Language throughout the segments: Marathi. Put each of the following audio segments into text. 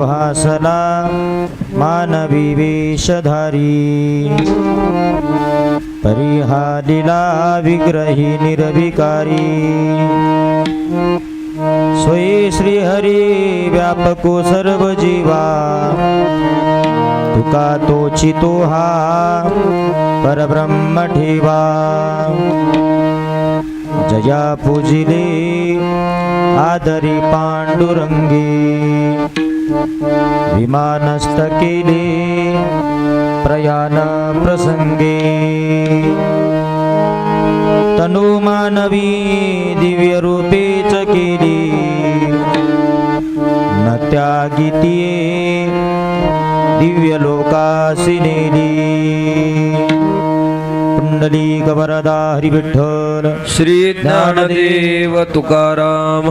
भासला मानवी वेशधारी। परिहादिला विग्रही निर्विकारी। स्वयी श्रीहरी व्यापको सर्व जीवा तुका तो चितो हा परब्रह्म ठेवा। जया पूजिले आदरी पांडुरंगी। विमानस्थ केले प्रयाण प्रसंगे तनु मानवी दिव्य रूपेच केली न त्यागितीये दिव्य लोकासी नेली पुंडली वरदा हरी विठ्ठल श्री ज्ञानदेव तुकाराम।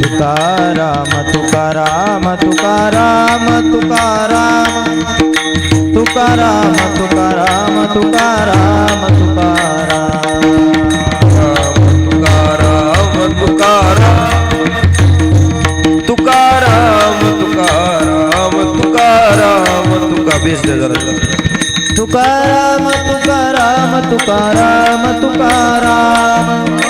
तुकाराम तुकाराम तुकाराम तुकाराम. तुकाराम तुकाराम तुकाराम तुकाराम. तुकाराम तुकाराम तुकाराम. तुकाराम तुकाराम तुका बेस तुकाराम तुकाराम. तुकाराम तुकाराम राम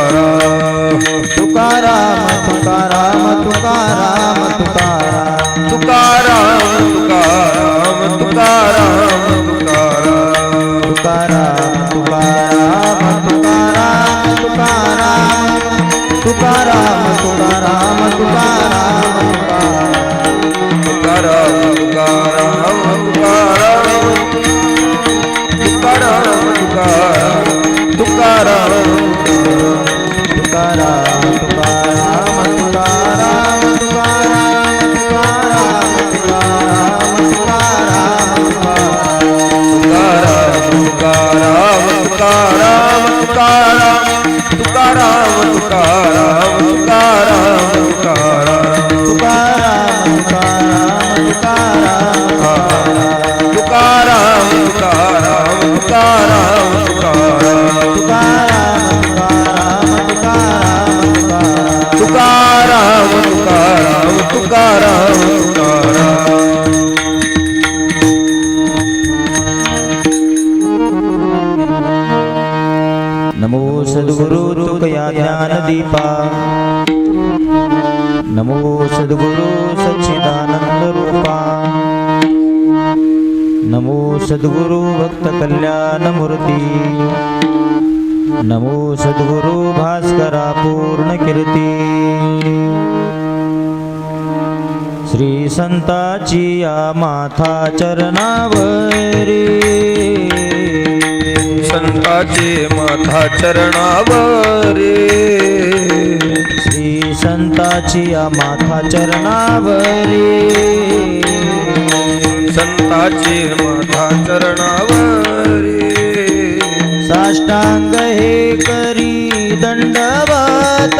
પુરાણ ज्ञानदीपा। नमो सद्गुरु सच्चिदानंद रूपा। नमो सद्गुरु भक्त कल्याण मूर्ती। नमो सद्गुरु भास्करा पूर्ण कीर्ती। श्री संताची या माथा चरणावरी। संताचे माथा चरणावरे श्री संताची माथा चरणावरी संताचे माथा चरणावरे साष्टांग हे करी दंडवत.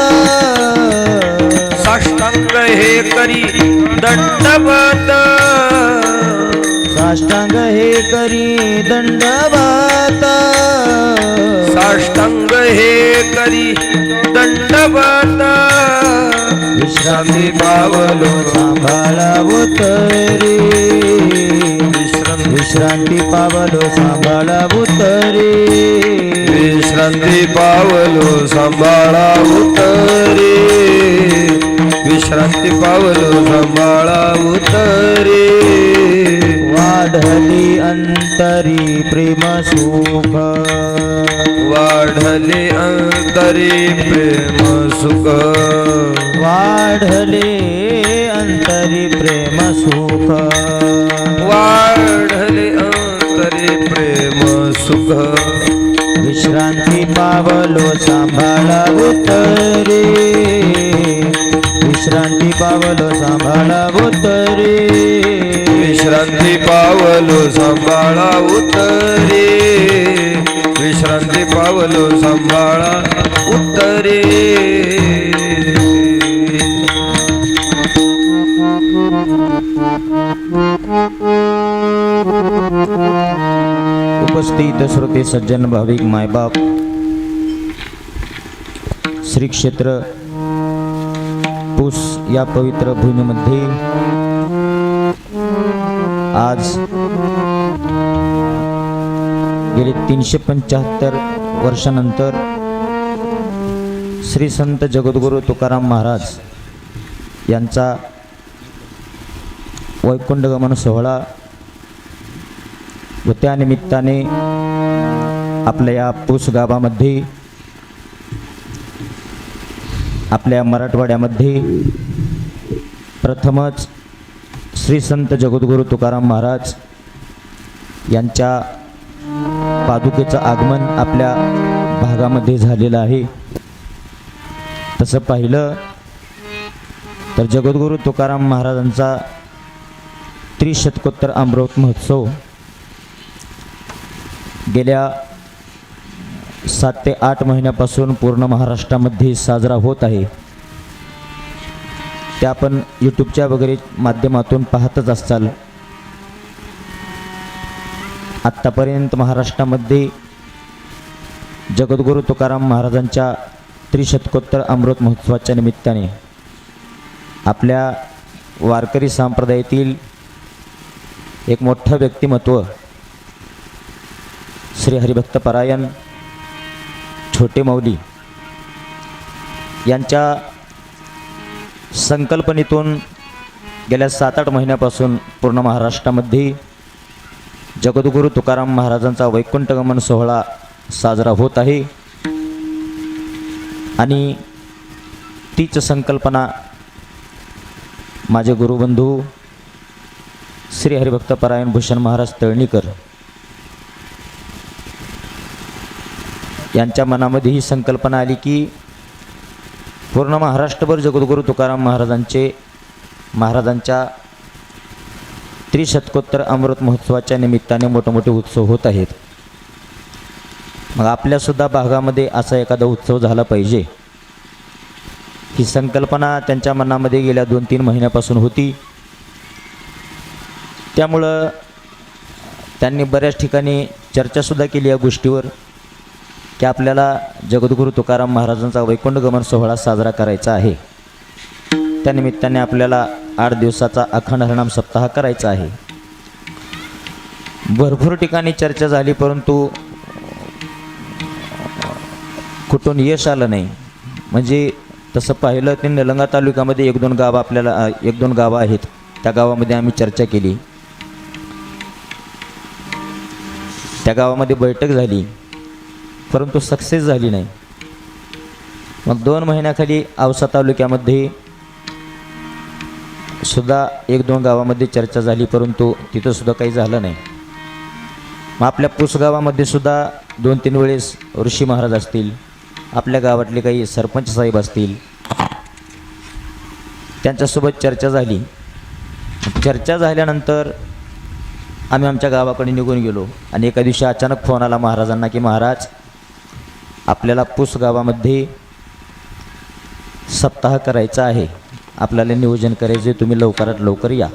साष्टांग हे करी दंडवत. साष्टांग हे करी दंडवत. साष्टांग हे करी दंडवत. विश्रांती पावलो सांभाळावो तरी. विश्रांती विश्रांती पावलो सांभाळावो तरी. विश्रांती पावलो सांभाळा उतरे विश्रांती पावलो सांभाळा उतरे वाढली अंतरी प्रेम सुख. वाढ वाढले अंतरी प्रेम सुख. वाढले अंतरी प्रेम सुख. वाढले अंतरी प्रेम सुख. विश्रांती पावलो सांभाळा उतरे विश्रांती पावलो सांभाळा उतरे विश्रांती पावलो सांभाळा उतरे विश्रांती पावलो सांभाळा उतरे उपस्थित श्रोते सज्जन भाविक मायबाप श्री क्षेत्र पुस या पवित्र भूमीमध्ये आज गेले तीनशे पंच्याहत्तर वर्षानंतर श्री संत जगद्गुरू तुकाराम महाराज यांचा वैकुंठगमन सोहळा व त्यानिमित्ताने आपल्या या पूस गावामध्ये आपल्या मराठवाड्यामध्ये प्रथमच श्री संत जगद्गुरू तुकाराम महाराज यांच्या पादुकेचं आगमन आपल्या भागामध्ये झालेलं आहे. तसं पाहिलं तर जगद्गुरू तुकाराम महाराजांचा त्रिशतकोत्तर अमृत महोत्सव गेल्या सात ते आठ महिन्यापासून पूर्ण महाराष्ट्रामध्ये साजरा होत आहे. त्या आपण यूट्यूबच्या वगैरे माध्यमातून पाहतच असाल. आत्तापर्यंत महाराष्ट्रामध्ये जगद्गुरू तुकाराम महाराजांच्या त्रिशतकोत्तर अमृत महोत्सवाच्या निमित्ताने आपल्या वारकरी संप्रदायातील एक मोठं व्यक्तिमत्व श्री हरिभक्त परायण छोटे मौली यांच्या संकल्पनेतून गेल्या सात आठ महिन्यापासून पूर्ण महाराष्ट्रामध्ये जगद्गुरू तुकाराम महाराजांचा वैकुंठगमन सोहळा साजरा होत आहे. आणि तीच संकल्पना माझे गुरुबंधू श्री हरिभक्त परायण भूषण महाराज तळणीकर यांच्या मनामध्ये ही संकल्पना आली की पूर्ण महाराष्ट्रभर जगद्गुरू तुकाराम महाराजांचे महाराजांच्या त्रिशतकोत्तर अमृत महोत्सवाच्या निमित्ताने मोठमोठे उत्सव होत आहेत. मग आपल्यासुद्धा भागामध्ये असा एखादा उत्सव झाला पाहिजे. ही संकल्पना त्यांच्या मनामध्ये गेल्या दोन तीन महिन्यापासून होती. त्यामुळं त्यांनी बऱ्याच ठिकाणी चर्चासुद्धा केली या गोष्टीवर. की आपल्याला जगद्गुरू तुकाराम महाराजांचा वैकुंठगमन सोहळा साजरा करायचा आहे. त्यानिमित्ताने आपल्याला आठ दिवसाचा अखंड हरणाम सप्ताह करायचा आहे. भरपूर ठिकाणी चर्चा झाली परंतु कुठून यश आलं नाही. म्हणजे तसं पाहिलं ते निलंगा तालुक्यामध्ये एक दोन गावं आपल्याला एक दोन गावं आहेत. त्या गावामध्ये आम्ही चर्चा केली. त्या गावामध्ये बैठक झाली. परंतु सक्सेस झाली नाही. मग दोन महिन्याखाली औसा तालुक्यामध्ये सुद्धा एक दोन गावामध्ये चर्चा झाली परंतु तिथंसुद्धा काही झालं नाही. मग आपल्या पुसगावामध्ये सुद्धा दोन तीन वेळेस ऋषी महाराज असतील आपल्या गावातले काही सरपंच साहेब असतील त्यांच्यासोबत चर्चा झाली. चर्चा झाल्यानंतर आम्ही आमच्या गावाकडे निघून गेलो आणि एका दिवशी अचानक फोन आला महाराजांना की महाराज आपल्याला पुस गावामध्ये सप्ताह करायचा आहे. आपल्याला नियोजन करायचे तुम्ही लवकरात लवकर या.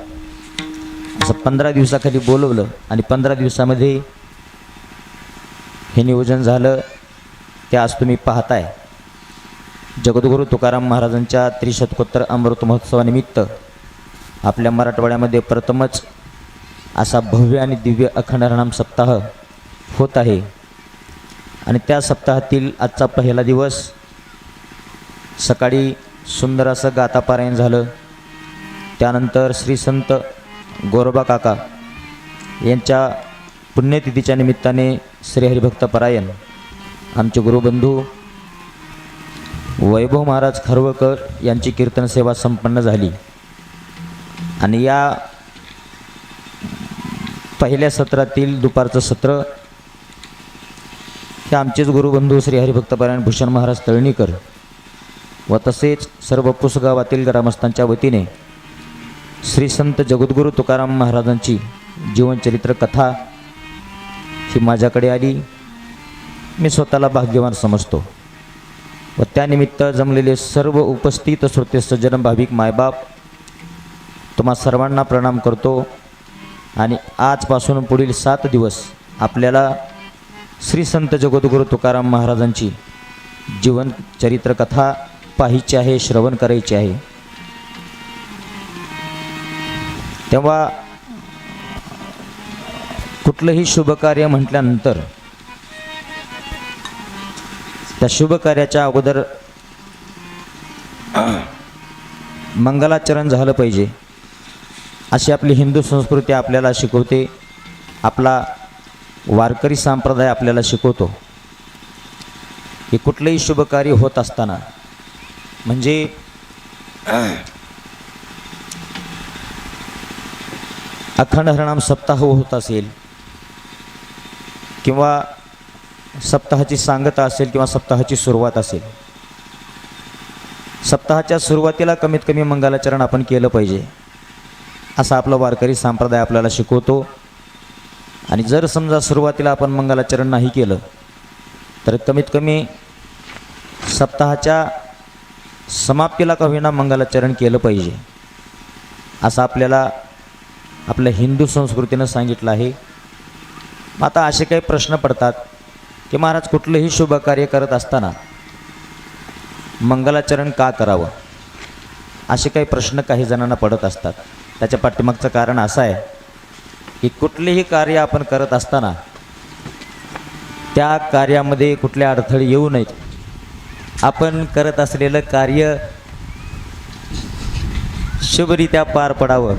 असं पंधरा दिवसाखाली बोलवलं आणि पंधरा दिवसामध्ये हे नियोजन झालं. ते आज तुम्ही पाहताय. जगद्गुरू तुकाराम महाराजांच्या त्रिशतकोत्तर अमृत महोत्सवानिमित्त आपल्या मराठवाड्यामध्ये प्रथमच असा भव्य आणि दिव्य अखंड सप्ताह होत आहे. आणि त्या सप्ताहातील आजचा पहिला दिवस सकाळी सुंदर असं गातापारायण झालं. त्यानंतर श्री संत गोरोबा काका यांच्या पुण्यतिथीच्या निमित्ताने श्री हरिभक्त परायण आमचे गुरुबंधू वैभव महाराज खरवकर यांची कीर्तन सेवा संपन्न झाली. आणि या पहिल्या सत्रातील दुपारचं सत्र हे आमचेच गुरुबंधू श्री हरिभक्तपरायण भूषण महाराज तळणीकर व तसेच सर्व पुसगावातील ग्रामस्थांच्या वतीने श्री संत जगद्गुरू तुकाराम महाराजांची जीवनचरित्र कथा ही माझ्याकडे आली. मी स्वतःला भाग्यवान समजतो व त्यानिमित्त जमलेले सर्व उपस्थित श्रोते सज्जन भाविक मायबाप तुम्हा सर्वांना प्रणाम करतो आणि आजपासून पुढील सात दिवस आपल्याला श्री संत जगद्गुरू तुकाराम महाराजांची जीवन चरित्र कथा पाहायची आहे श्रवण करायची आहे. तेव्हा कुठलंही शुभकार्य म्हटल्यानंतर त्या शुभकार्याच्या अगोदर मंगलाचरण झालं पाहिजे अशी आपली हिंदू संस्कृती आपल्याला शिकवते. आपला वारकरी संप्रदाय आपल्याला शिकवतो की कुठलंही शुभकार्य होत असताना म्हणजे अखंड हरणाम सप्ताह होत असेल किंवा सप्ताहाची सांगता असेल किंवा सप्ताहाची सुरुवात असेल सप्ताहाच्या सुरुवातीला कमीत कमी मंगलाचरण आपण केलं पाहिजे असा आपला वारकरी संप्रदाय आपल्याला शिकवतो. आणि जर समजा सुरुवातीला आपण मंगलाचरण नाही केलं तर कमीत कमी सप्ताहाच्या समाप्तीला का होईना मंगलाचरण केलं पाहिजे असं आपल्याला आपल्या हिंदू संस्कृतीनं सांगितलं आहे. आता असे काही प्रश्न पडतात की महाराज कुठलंही शुभ कार्य करत असताना मंगलाचरण का करावं? असे काही प्रश्न काही जणांना पडत असतात. त्याच्या पाठीमागचं कारण असं आहे की कुठलेही कार्य आपण करत असताना त्या कार्यामध्ये कुठले अडथळे येऊ नयेत. आपण करत असलेलं कार्य शुभरित्या पार पडावं.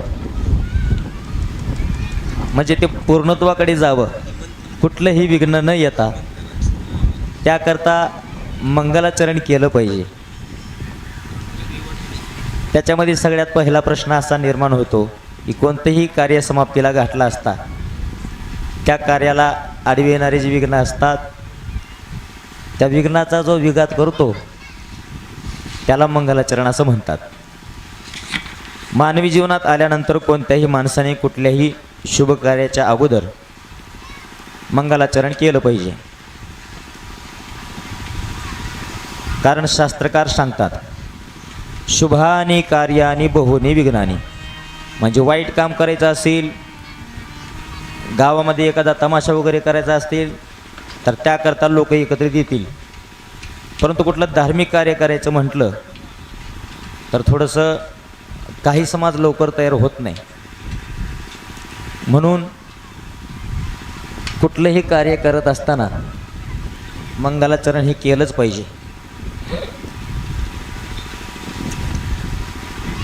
म्हणजे ते पूर्णत्वाकडे जावं. कुठलंही विघ्न न येता त्याकरता मंगलाचरण केलं पाहिजे. त्याच्यामध्ये सगळ्यात पहिला प्रश्न असा निर्माण होतो की कोणतेही कार्य समाप्तीला गाठला असता त्या कार्याला आडवी येणारे जे विघ्न असतात त्या विघ्नाचा जो विघात करतो त्याला मंगलाचरण असं म्हणतात. मानवी जीवनात आल्यानंतर कोणत्याही माणसाने कुठल्याही शुभ कार्याच्या अगोदर मंगलाचरण केलं पाहिजे. कारण शास्त्रकार सांगतात शुभानी कार्यानी बहुनी विघ्नानी. म्हणजे वाईट काम करायचं असेल गावामध्ये एखादा तमाशा वगैरे करायचा असतील तर त्याकरता लोक एकत्रित येतील. परंतु कुठलं धार्मिक कार्य करायचं म्हटलं तर थोडंसं काही समाज लवकर तयार होत नाही. म्हणून कुठलंही कार्य करत असताना मंगलाचरण हे केलंच पाहिजे.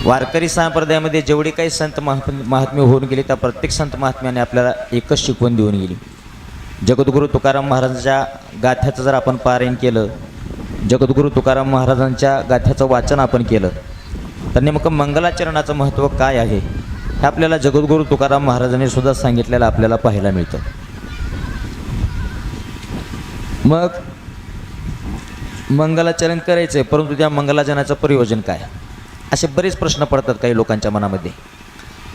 वारकरी संप्रदायामध्ये जेवढे काही संत महा महात्मे होऊन गेले त्या प्रत्येक संत महात्म्याने आपल्याला एकच शिकवण देऊन गेली. जगद्गुरू तुकाराम महाराजांच्या गाथ्याचं जर आपण पारायण केलं जगद्गुरू तुकाराम महाराजांच्या गाथ्याचं वाचन आपण केलं तर नेमकं मंगलाचरणाचं महत्त्व काय आहे हे आपल्याला जगद्गुरू तुकाराम महाराजांनी सुद्धा सांगितलेलं आपल्याला पाहायला मिळतं. मग मंगलाचरण करायचं आहे परंतु त्या मंगलाचरणाचं प्रयोजन काय? असे बरेच प्रश्न पडतात काही लोकांच्या मनामध्ये.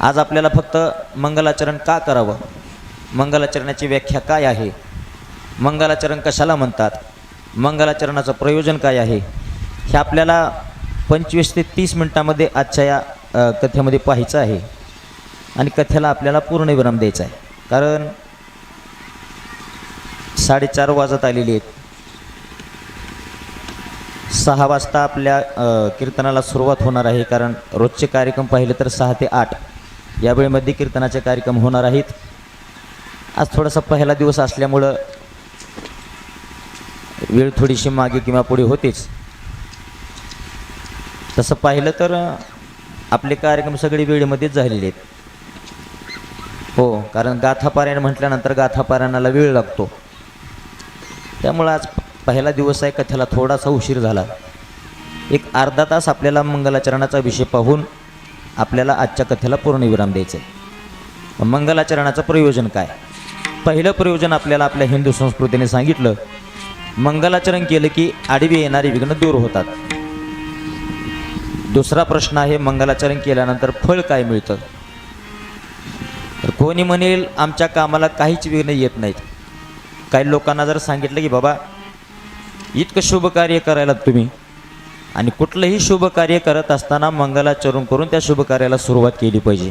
आज आपल्याला फक्त मंगलाचरण का करावं? मंगलाचरणाची व्याख्या काय आहे? मंगलाचरण कशाला म्हणतात? मंगलाचरणाचं प्रयोजन काय आहे? हे आपल्याला पंचवीस ते तीस मिनटामध्ये आजच्या या कथेमध्ये पाहायचं आहे. आणि कथेला आपल्याला पूर्ण विराम द्यायचा आहे. कारण साडेचार वाजत आलेली आहेत. सहा वाजता आपल्या कीर्तनाला सुरुवात होणार आहे कारण रोजचे कार्यक्रम पाहिले तर सहा ते आठ. या वेळेमध्ये कीर्तनाचे कार्यक्रम होणार आहेत. आज थोडासा पहिला दिवस असल्यामुळं वेळ थोडीशी मागे किंवा पुढे होतेच. तसं पाहिलं तर आपले कार्यक्रम सगळे वेळेमध्येच झालेले आहेत. हो कारण गाथापारायण म्हटल्यानंतर गाथापारायणाला वेळ लागतो. त्यामुळं आज पहिला दिवस आहे कथेला थोडासा उशीर झाला. एक अर्धा तास आपल्याला मंगलाचरणाचा विषय पाहून आपल्याला आजच्या कथेला पूर्णविराम द्यायचं आहे मंगलाचरणाचं प्रयोजन काय? पहिलं प्रयोजन आपल्याला आपल्या हिंदू संस्कृतीने सांगितलं मंगलाचरण केलं की आडवी येणारी विघ्न दूर होतात. दुसरा प्रश्न आहे मंगलाचरण केल्यानंतर फळ काय मिळतं? तर कोणी म्हणेल आमच्या कामाला काहीच विघ्न येत नाहीत. काही लोकांना जर सांगितलं की बाबा इतकं शुभ कार्य करायला तुम्ही. आणि कुठलंही शुभ कार्य करत असताना मंगलाचरण करून त्या शुभ कार्याला सुरुवात केली पाहिजे.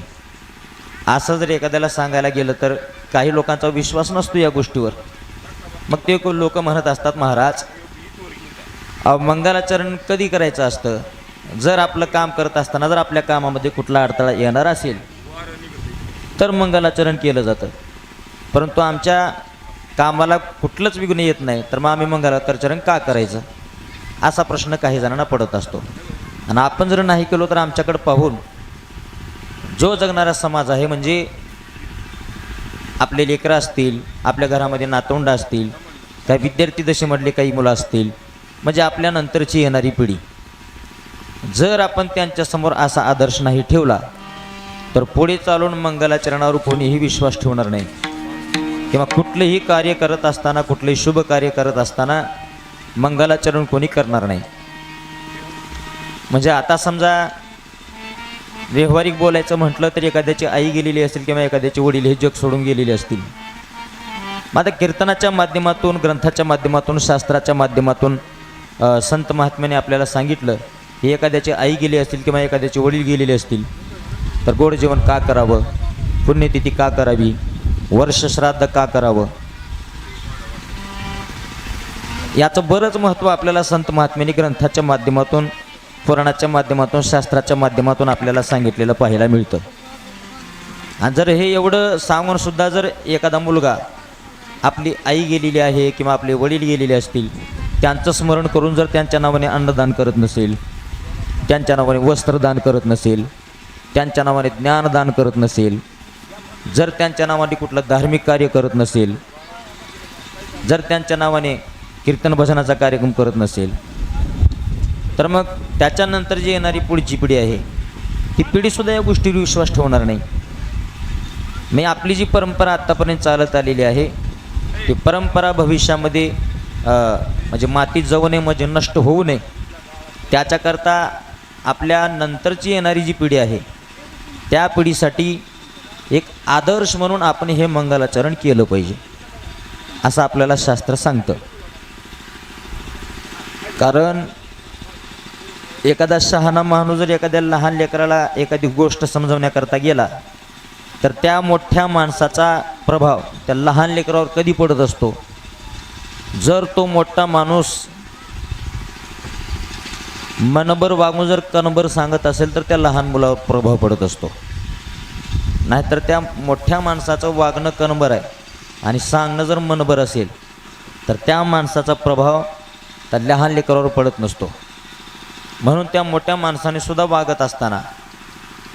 असं जर एखाद्याला सांगायला गेलं तर काही लोकांचा विश्वास नसतो या गोष्टीवर. मग ते लोक म्हणत असतात महाराज अहो मंगलाचरण कधी करायचं असतं? जर आपलं काम करत असताना जर आपल्या कामामध्ये कुठला अडथळा येणार असेल तर मंगलाचरण केलं जातं. परंतु आमच्या कामाला कुठलंच विघ्न येत नाही. तर मग आम्ही मंगलाचरण का करायचं? असा प्रश्न काही जणांना पडत असतो. आणि आपण जर नाही केलो तर आमच्याकडं पाहून जो जगणारा समाज आहे म्हणजे आपले लेकरं असतील आपल्या घरामध्ये नातोंड असतील काही विद्यार्थी म्हटले काही मुलं असतील म्हणजे आपल्या नंतरची येणारी पिढी. जर आपण त्यांच्यासमोर असा आदर्श नाही ठेवला तर पुढे चालून मंगलाचरणावर कोणीही विश्वास ठेवणार नाही. किंवा कुठलंही कार्य करत असताना कुठलंही शुभ कार्य करत असताना मंगलाचरण कोणी करणार नाही. म्हणजे आता समजा व्यवहारिक बोलायचं म्हटलं तर एखाद्याची आई गेलेली असेल किंवा एखाद्याचे वडील हे जग सोडून गेलेले असतील. मग आता कीर्तनाच्या माध्यमातून ग्रंथाच्या माध्यमातून शास्त्राच्या माध्यमातून संत महात्म्याने आपल्याला सांगितलं की एखाद्याची आई गेली असतील किंवा एखाद्याचे वडील गेलेले असतील तर गोड जेवण का करावं? पुण्यतिथी का करावी? वर्ष श्राद्ध का करावं? याचं बरंच महत्त्व आपल्याला संत महात्म्याने ग्रंथाच्या माध्यमातून पुराणाच्या माध्यमातून शास्त्राच्या माध्यमातून आपल्याला सांगितलेलं पाहायला मिळतं. आणि जर हे एवढं सांगूनसुद्धा जर एखादा मुलगा आपली आई गेलेली आहे किंवा आपले वडील गेलेले असतील त्यांचं स्मरण करून जर त्यांच्या नावाने अन्नदान करत नसेल त्यांच्या नावाने वस्त्रदान करत नसेल त्यांच्या नावाने ज्ञानदान करत नसेल जर त्यांच्या नावाने कुठलं धार्मिक कार्य करत नसेल जर त्यांच्या नावाने कीर्तन भजनाचा कार्यक्रम करत नसेल तर मग त्याच्यानंतर जी येणारी पुढची पिढी आहे ती पिढीसुद्धा या गोष्टीवर विश्वास ठेवणार नाही. मी आपली जी परंपरा आत्तापर्यंत चालत आलेली आहे ती परंपरा भविष्यामध्ये म्हणजे मातीत जाऊ नये म्हणजे नष्ट होऊ नये त्याच्याकरता आपल्या नंतरची येणारी जी पिढी आहे त्या पिढीसाठी एक आदर्श म्हणून आपण हे मंगलाचरण केलं पाहिजे. असं आपल्याला शास्त्र सांगतं. कारण एखादा शहाणा माणूस जर एखाद्या लहान लेकराला एखादी गोष्ट समजवण्याकरता गेला तर त्या मोठ्या माणसाचा प्रभाव त्या लहान लेकरावर कधी पडत असतो? जर तो मोठा माणूस मनभर वागून जर कणभर सांगत असेल तर त्या लहान मुलावर प्रभाव पडत असतो. नाहीतर त्या मोठ्या माणसाचं वागणं कणभर आहे. आणि सांगणं जर मनभर असेल तर त्या माणसाचा प्रभाव त्या लहान लेकरावर पडत नसतो. म्हणून त्या मोठ्या माणसाने सुद्धा वागत असताना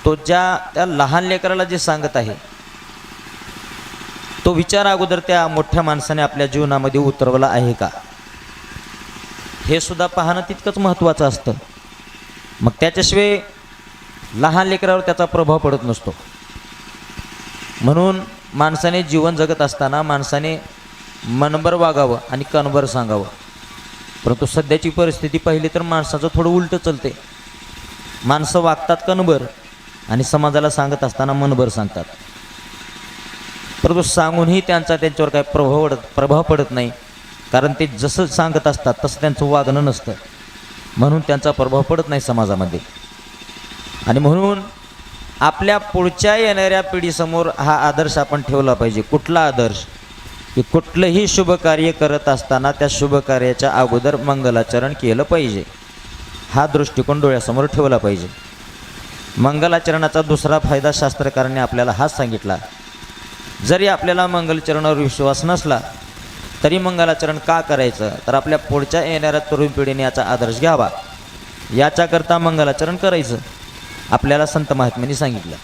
तो ज्या त्या लहान लेकराला जे सांगत आहे तो विचार अगोदर त्या मोठ्या माणसाने आपल्या जीवनामध्ये उतरवला आहे का? हे सुद्धा पाहणं तितकंच महत्त्वाचं असतं. मग त्याच्याशिवाय लहान लेकरावर त्याचा प्रभाव पडत नसतो. म्हणून माणसाने जीवन जगत असताना माणसाने मनभर वागावं आणि कणभर सांगावं. परंतु सध्याची परिस्थिती पाहिली तर माणसाचं थोडं उलटं चलते माणसं वागतात कणभर आणि समाजाला सांगत असताना मनभर सांगतात. परंतु सांगूनही त्यांचा त्यांच्यावर काय प्रभाव पडत प्रभाव पडत नाही. कारण ते जसं सांगत असतात तसं त्यांचं वागणं नसतं. म्हणून त्यांचा प्रभाव पडत नाही समाजामध्ये. आणि म्हणून आपल्या पुढच्या येणाऱ्या पिढीसमोर हा आदर्श आपण ठेवला पाहिजे. कुठला आदर्श? की कुठलंही शुभ कार्य करत असताना त्या शुभ कार्याच्या अगोदर मंगलाचरण केलं पाहिजे. हा दृष्टिकोन डोळ्यासमोर ठेवला पाहिजे. मंगलाचरणाचा दुसरा फायदा शास्त्रकारांनी आपल्याला हाच सांगितला. जरी आपल्याला मंगलचरणावर विश्वास नसला तरी मंगलाचरण का करायचं? तर आपल्या पुढच्या येणाऱ्या तरुण पिढीने याचा आदर्श घ्यावा. याच्याकरता मंगलाचरण करायचं. आपल्याला संत महात्म्यांनी सांगितलं.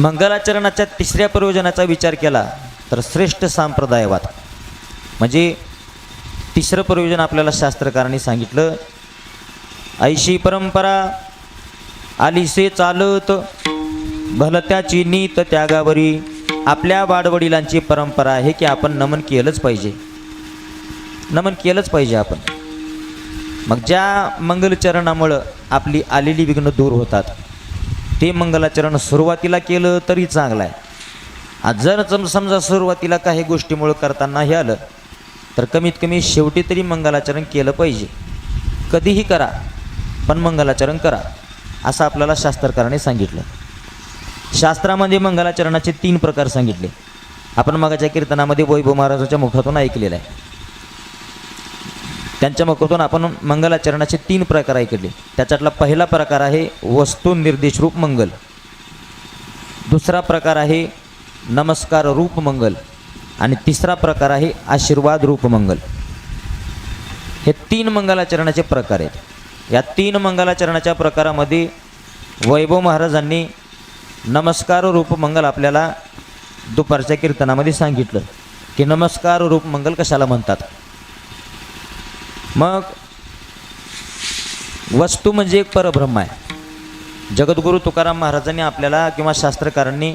मंगलाचरणाच्या तिसऱ्या प्रयोजनाचा विचार केला तर श्रेष्ठ संप्रदायवाद. म्हणजे तिसरं प्रयोजन आपल्याला शास्त्रकारांनी सांगितलं ऐशी परंपरा आलीसे चालत भलत्याची नीत त्यागावरी. आपल्या वाडवडिलांची परंपरा आहे की आपण नमन केलंच पाहिजे. नमन केलंच पाहिजे आपण. मग ज्या मंगलचरणामुळं आपली आलेली विघ्न दूर होतात ते मंगलाचरण सुरुवातीला केलं तरी चांगलं आहे आज जर सम समजा सुरुवातीला काही गोष्टीमुळं करताना हे आलं तर कमीत कमी शेवटी तरी मंगलाचरण केलं पाहिजे. कधीही करा पण मंगलाचरण करा असं आपल्याला शास्त्रकाराने सांगितलं. शास्त्रामध्ये मंगलाचरणाचे तीन प्रकार सांगितले. आपण मगाच्या कीर्तनामध्ये वैभव महाराजाच्या मुखातून ऐकलेलं आहे. त्यांच्या मुखातून आपण मंगलाचरणाचे तीन प्रकार ऐकले. त्याच्यातला पहिला प्रकार आहे वस्तू निर्देशरूप मंगल. दुसरा प्रकार आहे नमस्कार रूप मंगल. आणि तिसरा प्रकार आहे आशीर्वाद रूप मंगल. हे तीन मंगलाचरणाचे प्रकार आहेत. या तीन मंगलाचरणाच्या प्रकारामध्ये वैभव महाराजांनी नमस्कार रूप मंगल आपल्याला दुपारच्या कीर्तनामध्ये सांगितलं. की नमस्कार रूप मंगल कशाला म्हणतात? मग वस्तू म्हणजे एक परब्रह्म आहे. जगद्गुरू तुकाराम महाराजांनी आपल्याला किंवा शास्त्रकारांनी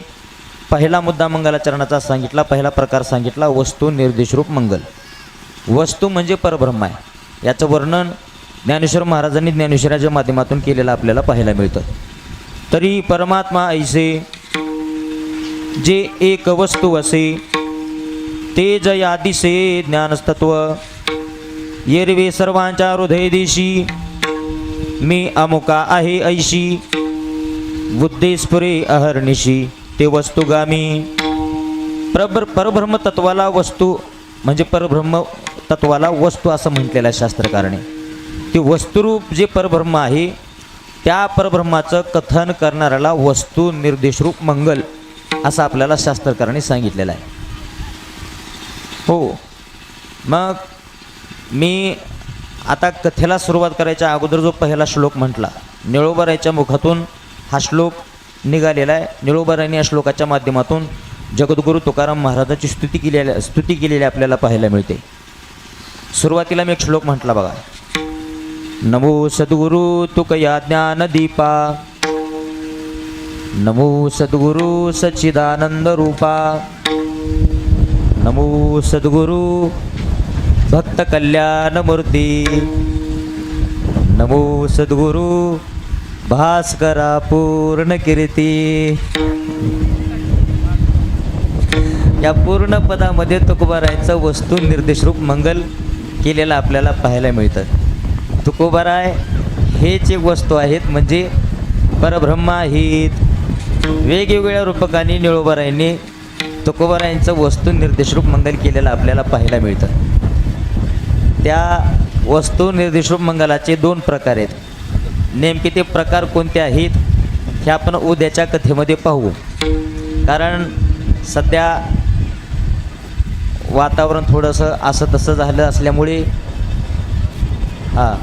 पहिला मुद्दा मंगलाचरणाचा सांगितला पहिला प्रकार सांगितला वस्तू निर्देशरूप मंगल. वस्तू म्हणजे परब्रह्म आहे. याचं वर्णन ज्ञानेश्वर महाराजांनी ज्ञानेश्वराच्या माध्यमातून केलेलं आपल्याला पाहायला मिळतं. तरी परमात्मा ऐसे जे एक वस्तू असे ते यादिसे ज्ञानस्तत्व येरवे सर्वांच्या हृदय दिशी मी अमुका आहे ऐशी. बुद्धेस्पुरे अहर्निशी. ते वस्तुगामी. परब्र परब्रह्म तत्वाला वस्तू म्हणजे परब्रह्म तत्वाला वस्तू असं म्हटलेलं आहे शास्त्रकाराने. ते वस्तुरूप जे परब्रह्म आहे त्या परब्रह्माचं कथन करणाऱ्याला वस्तू निर्देशरूप मंगल असं आपल्याला शास्त्रकाराने सांगितलेलं आहे. हो. मग मी आता कथेला सुरुवात करायच्या अगोदर जो पहिला श्लोक म्हटला निळोबरायच्या मुखातून हा श्लोक निघालेला आहे. निळोबरायने या श्लोकाच्या माध्यमातून जगद्गुरू तुकाराम महाराजाची स्तुती केलेल्या स्तुती केलेली आपल्याला पाहायला मिळते. सुरुवातीला मी एक श्लोक म्हटला बघा. नमो सद्गुरु तुकया ज्ञानदीपा नमो सद्गुरु सच्चिदानंद रूपा. नमो सद्गुरु भक्त कल्याण मूर्ती. नमो सद्गुरु भास्करा पूर्ण कीर्ती. या पूर्ण पदामध्ये तुकोबारायचं वस्तू निर्देशरूप मंगल केलेलं आपल्याला पाहायला मिळतं. तुकोबाराय हेच एक वस्तू आहेत म्हणजे परब्रह्म आहेत. वेगवेगळ्या रूपकांनी निळोबारायने तुकोबारायांचं वस्तू निर्देशरूप मंगल केलेलं आपल्याला पाहायला मिळतं. त्या वस्तू निर्देशरूप मंगलाचे दोन प्रकार आहेत. नेमके ते प्रकार कोणते आहेत हे आपण उद्याच्या कथेमध्ये पाहू. कारण सध्या वातावरण थोडंसं असं तसं झालं असल्यामुळे हां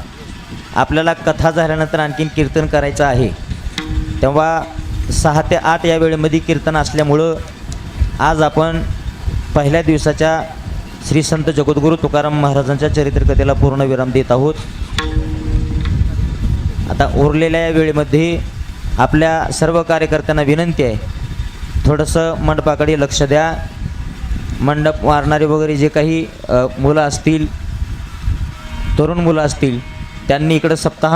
आपल्याला कथा झाल्यानंतर आणखीन कीर्तन करायचं आहे. तेव्हा सहा ते आठ या वेळेमध्ये कीर्तन असल्यामुळं आज आपण पहिल्या दिवसाच्या श्री संत जगद्गुरू तुकाराम महाराजांच्या चरित्रकथेला पूर्ण विराम देत आहोत. आता उरलेल्या या वेळेमध्ये आपल्या सर्व कार्यकर्त्यांना विनंती आहे थोडंसं मंडपाकडे लक्ष द्या. मंडप मारणारे वगैरे जे काही मुलं असतील तरुण मुलं असतील त्यांनी इकडं सप्ताह